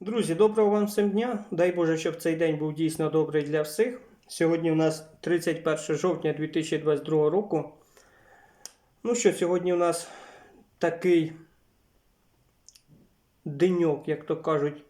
Друзі, доброго вам всім дня. Дай Боже, щоб цей день був дійсно добрий для всіх. Сьогодні у нас 31 жовтня 2022 року. Ну що, сьогодні у нас такий деньок, як то кажуть,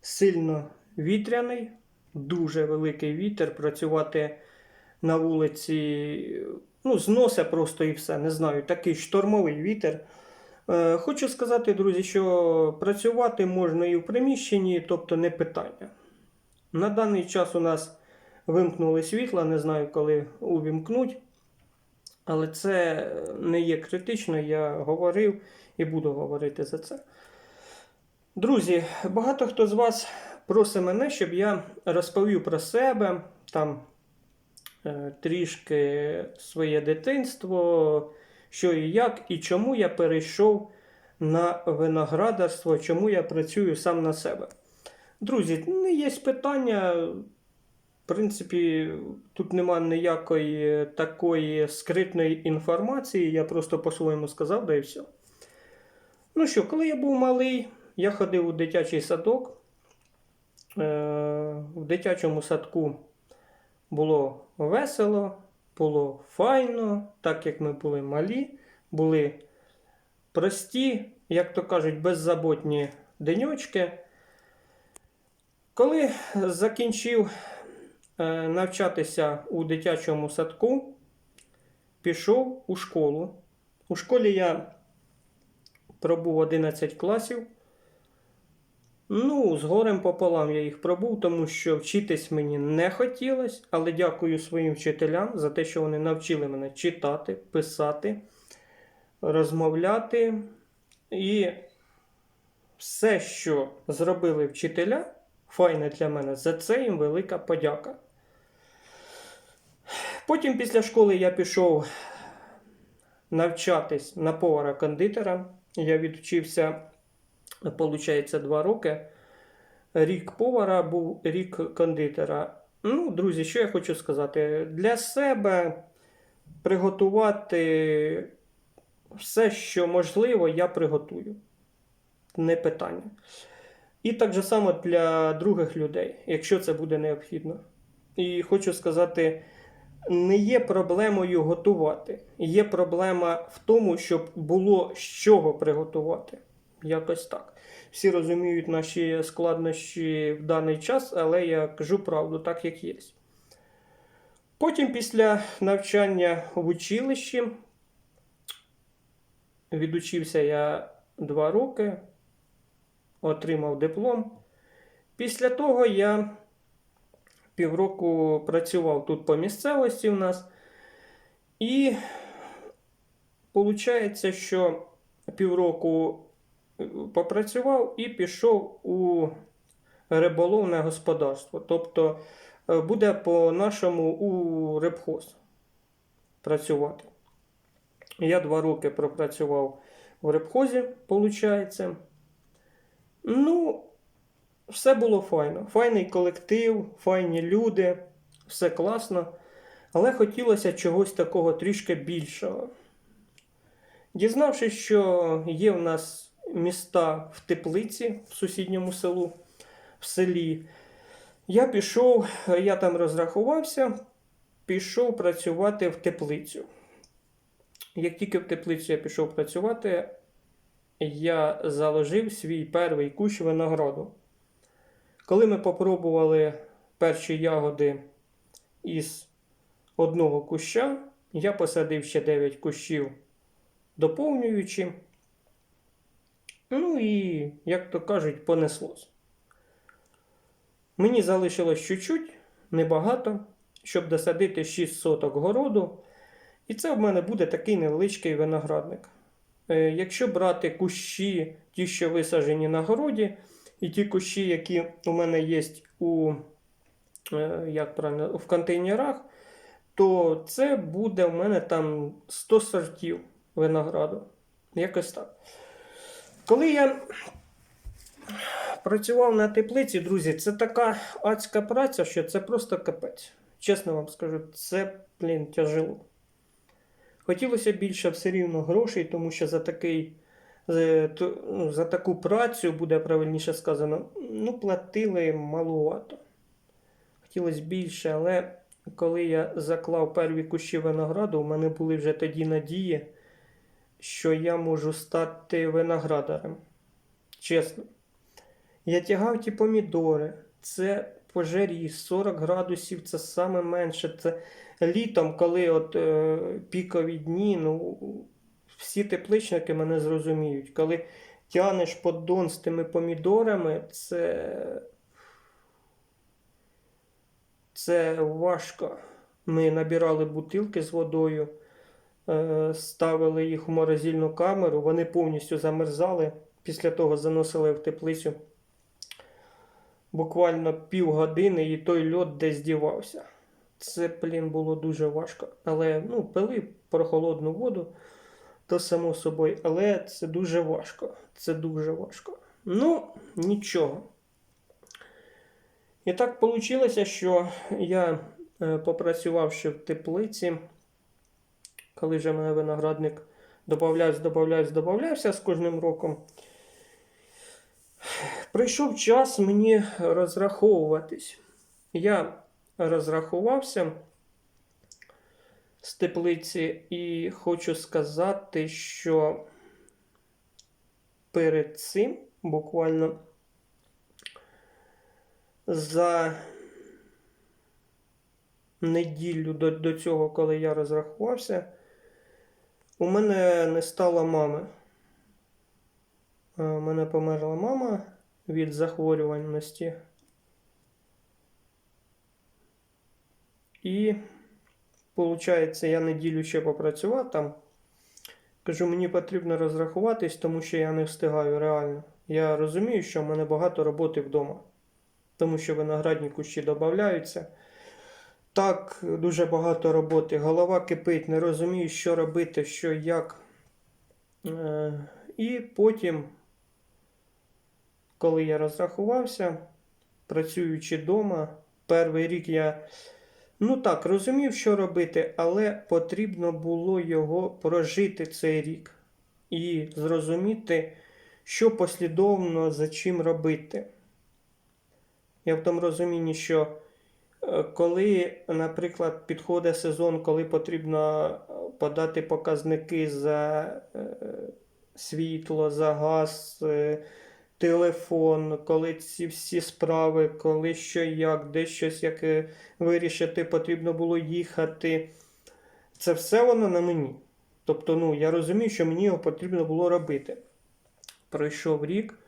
сильно вітряний, дуже великий вітер. Працювати на вулиці, ну, зносе просто і все. Не знаю, такий штормовий вітер. Е, Хочу сказати, друзі, що працювати можна і в приміщенні, тобто не питання. На даний час у нас вимкнули світло, не знаю, коли увімкнуть, але це не є критично, я говорив і буду говорити за це. Друзі, багато хто з вас просить мене, щоб я розповів про себе, там е, трішки своє дитинство, що і як, і чому я перейшов на виноградарство, чому я працюю сам на себе. Друзі, не є питання. В принципі, тут нема ніякої такої скритної інформації, я просто по-своєму сказав, да і все. Ну що, коли я був малий, я ходив у дитячий садок. Е, В дитячому садку було весело, було файно, так як ми були малі, були прості, як то кажуть, беззаботні деньочки. Коли закінчив е, навчатися у дитячому садку, пішов у школу. У школі я пробув 11 класів. Ну, з горем пополам я їх пробув, тому що вчитись мені не хотілося, але дякую своїм вчителям за те, що вони навчили мене читати, писати, розмовляти. І все, що зробили вчителя, файне для мене, за це їм велика подяка. Потім після школи я пішов навчатись на повара-кондитера. Я відвчився Получається, два роки. Рік повара був рік кондитера. Ну, друзі, що я хочу сказати? Для себе приготувати все, що можливо, я приготую. Не питання. І так же само для других людей, якщо це буде необхідно. І хочу сказати, не є проблемою готувати. Є проблема в тому, щоб було з чого приготувати. Якось так. Всі розуміють наші складнощі в даний час, але я кажу правду, так як є. Потім, після навчання в училищі, відучився я два роки, отримав диплом. Після того я півроку працював тут по місцевості в нас. І виходить, що півроку попрацював і пішов у риболовне господарство. Тобто е, буде по-нашому у рибхоз працювати. Я два роки пропрацював в рибхозі, виходить. Ну, все було файно. Файний колектив, файні люди, все класно. Але хотілося чогось такого трішки більшого. Дізнавшись, що є в нас міста в теплиці в сусідньому селу, в селі. Я пішов, я там розрахувався, пішов працювати в теплицю. Як тільки в теплицю я пішов працювати, я заложив свій перший кущ винограду. Коли ми попробували перші ягоди із одного куща, я посадив ще 9 кущів доповнюючи. Ну і, як то кажуть, понеслось. Мені залишилось чуть-чуть, небагато, щоб досадити 6 соток городу. І це в мене буде такий невеличкий виноградник. Е, якщо брати кущі, ті, що висаджені на городі, і ті кущі, які у мене є у, е, як правильно, в контейнерах, то це буде у мене там 100 сортів винограду. Якось так. Коли я працював на теплиці, друзі, це така адська праця, що це просто капець. Чесно вам скажу, це, блін, тяжело. Хотілося більше все рівно грошей, тому що за такий за, ну, таку працю, буде правильніше сказано, ну, платили малувато. Хотілося більше, але коли я заклав перві кущі винограду, у мене були вже тоді надії, що я можу стати виноградарем. Чесно. Я тягав ті помідори. Це по жарі 40 градусів, це саме менше. Це літом, коли от е, пікові дні, ну, всі тепличники мене зрозуміють. Коли тянеш поддон з тими помідорами, це. Це важко. Ми набирали бутилки з водою, ставили їх у морозильну камеру, вони повністю замерзали. Після того заносили в теплицю. Буквально півгодини і той льод десь дівався. Це, блін, було дуже важко. Але ну, пили прохолодну воду, то само собою. Але це дуже важко. Це дуже важко. Ну, нічого. І так вийшло, що я, е, попрацювавши в теплиці, коли вже мене виноградник додавався, додавався, додавався з кожним роком, прийшов час мені розраховуватись. Я розрахувався з теплиці і хочу сказати, що перед цим буквально за неділю до, до цього, коли я розрахувався, у мене не стало мами. Е, У мене померла мама від захворюваності. І, виходить, я неділю ще попрацював там. Кажу, мені потрібно розрахуватись, тому що я не встигаю реально. Я розумію, що в мене багато роботи вдома, тому що виноградні кущі додаються. Так, дуже багато роботи. Голова кипить, не розумію, що робити, що як. Е, І потім, коли я розрахувався, працюючи вдома, перший рік я. Ну так, розумів, що робити, але потрібно було його прожити цей рік і зрозуміти, що послідовно за чим робити. Я в тому розумінні, що коли, наприклад, підходить сезон, коли потрібно е, подати показники за е, світло, за газ, е, телефон, коли ці всі справи, коли що як, де щось як вирішити, потрібно було їхати. Це все воно на мені. Тобто, ну, я розумію, що мені його потрібно було робити. Пройшов рік.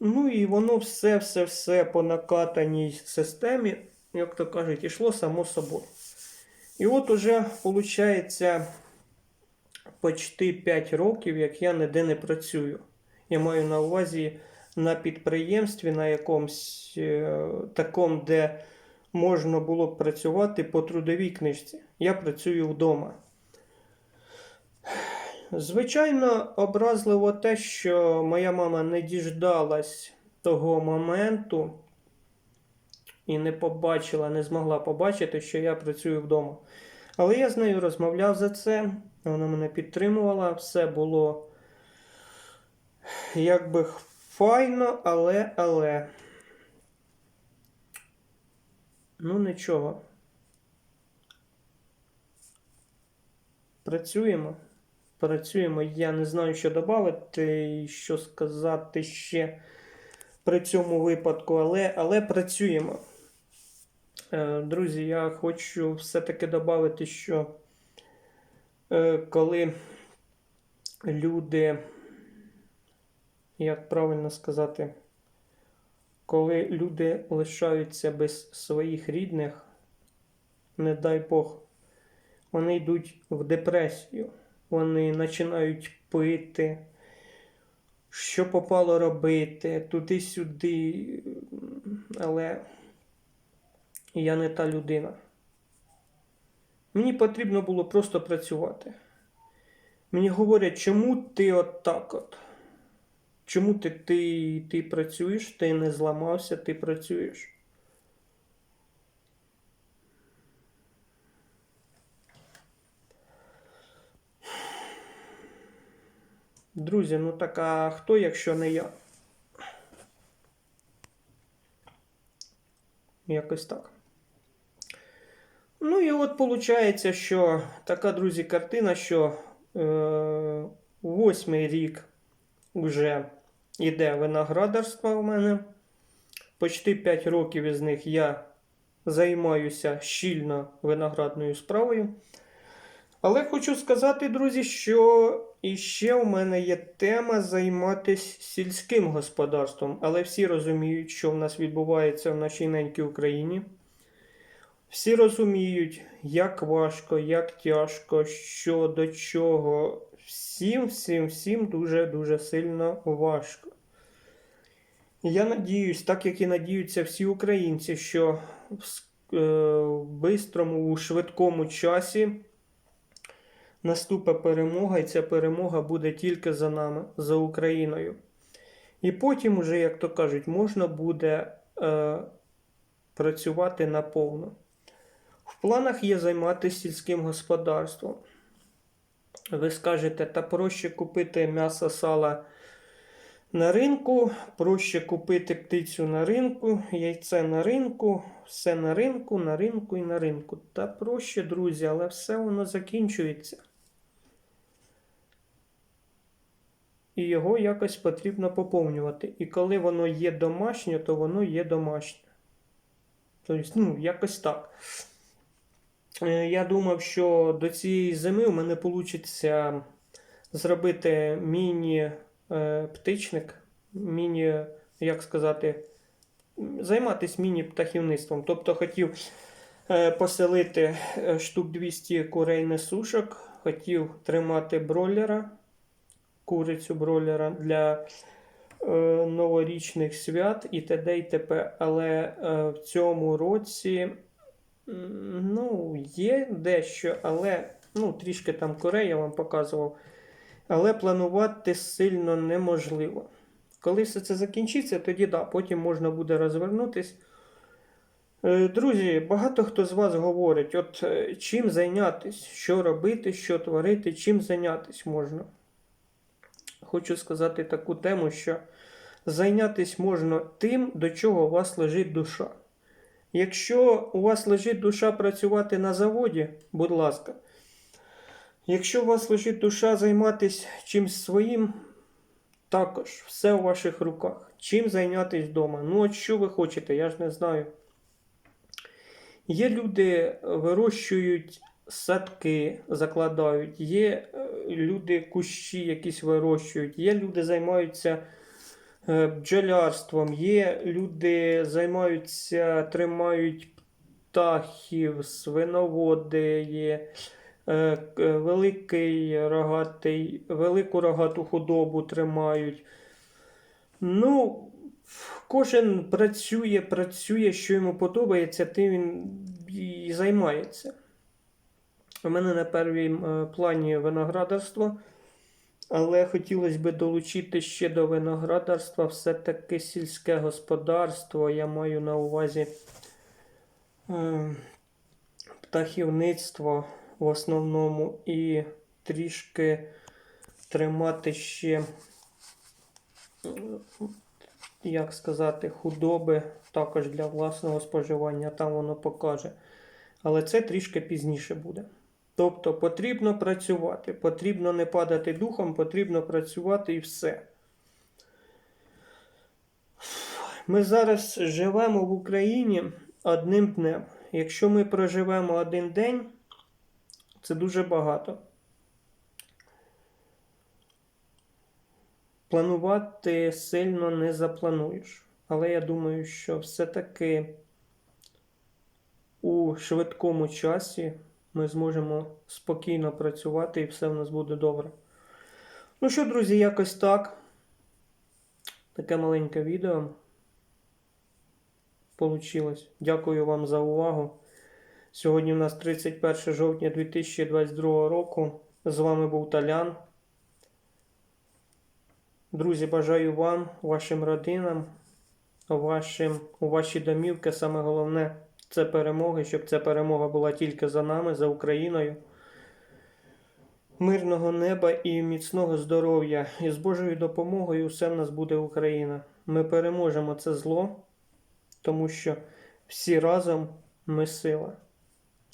Ну і воно все-все-все по накатаній системі, як то кажуть, ішло само собою. І от уже, виходить, почти 5 років, як я ніде не працюю. Я маю на увазі на підприємстві, на якомусь е, такому, де можна було б працювати по трудовій книжці. Я працюю вдома. Звичайно, образливо те, що моя мама не діждалась того моменту і не побачила, не змогла побачити, що я працюю вдома. Але я з нею розмовляв за це, вона мене підтримувала, все було якби файно, але, але. Ну, нічого. Працюємо. Працюємо. Я не знаю, що додати і що сказати ще при цьому випадку, але, але працюємо. Е, Друзі, я хочу все-таки додати, що е, коли люди, як правильно сказати, коли люди лишаються без своїх рідних, не дай Бог, вони йдуть в депресію, вони починають пити, що попало робити, туди-сюди, але я не та людина. Мені потрібно було просто працювати. Мені говорять, чому ти от так от? Чому ти, ти, ти працюєш, ти не зламався, ти працюєш? Друзі, ну так а хто, якщо не я? Якось так. Ну і от виходить, що така, друзі, картина, що е, восьмий рік вже йде виноградарство у мене. Почти 5 років із них я займаюся щільно виноградною справою. Але хочу сказати, друзі, що іще у мене є тема займатися сільським господарством. Але всі розуміють, що в нас відбувається в нашій ненькій Україні. Всі розуміють, як важко, як тяжко, що до чого. Всім, всім, всім дуже-дуже сильно важко. Я надіюсь, так як і надіються всі українці, що е, в бистрому, у швидкому часі наступить перемога, і ця перемога буде тільки за нами, за Україною. І потім, уже, як то кажуть, можна буде е, працювати наповно. Планах є займатися сільським господарством. Ви скажете, та проще купити м'ясо сала на ринку, проще купити птицю на ринку, яйце на ринку, все на ринку, на ринку і на ринку. Та проще, друзі, але все воно закінчується. І його якось потрібно поповнювати. І коли воно є домашнє, то воно є домашнє. Тобто, ну, якось так. Е, Я думав, що до цієї зими у мене вийде зробити міні-птичник, міні, як сказати, займатися міні-птахівництвом. Тобто хотів е, поселити е, штук 200 курей несушок, хотів тримати бройлера, курицю бройлера для е, новорічних свят і т.д. і т.п. Але е, в цьому році. Ну, є дещо, але ну, трішки там Корея вам показував. Але планувати сильно неможливо. Коли все це закінчиться, тоді да, потім можна буде розвернутись. Е, Друзі, багато хто з вас говорить, от е, чим зайнятись, що робити, що творити, чим зайнятись можна. Хочу сказати таку тему, що зайнятись можна тим, до чого у вас лежить душа. Якщо у вас лежить душа працювати на заводі, будь ласка. Якщо у вас лежить душа займатися чимсь своїм, також все у ваших руках. Чим зайнятися вдома? Ну, от що ви хочете, я ж не знаю. Є люди, вирощують садки, закладають, є е, люди кущі якісь вирощують, є люди займаються е, бджолярством, є люди займаються, тримають птахів, свиноводи, є е, великий рогатий, велику рогату худобу тримають. Ну, кожен працює, працює, що йому подобається, тим він і займається. У мене на першому плані виноградарство, але хотілося б долучити ще до виноградарства все-таки сільське господарство. Я маю на увазі е, птахівництво в основному і трішки тримати ще, е, як сказати, худоби також для власного споживання, там воно покаже. Але це трішки пізніше буде. Тобто потрібно працювати, потрібно не падати духом, потрібно працювати і все. Ми зараз живемо в Україні одним днем. Якщо ми проживемо один день, це дуже багато. Планувати сильно не заплануєш. Але я думаю, що все-таки у швидкому часі ми зможемо спокійно працювати і все в нас буде добре. Ну що, друзі, якось так. Таке маленьке відео получилось. Дякую вам за увагу. Сьогодні у нас 31 жовтня 2022 року. З вами був Талян. Друзі, бажаю вам, вашим родинам, вашим, у ваші домівки. Саме головне це перемоги, щоб ця перемога була тільки за нами, за Україною. Мирного неба і міцного здоров'я. І з Божою допомогою все в нас буде Україна. Ми переможемо це зло, тому що всі разом ми сила.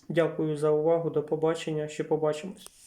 Дякую за увагу. До побачення. Ще побачимось.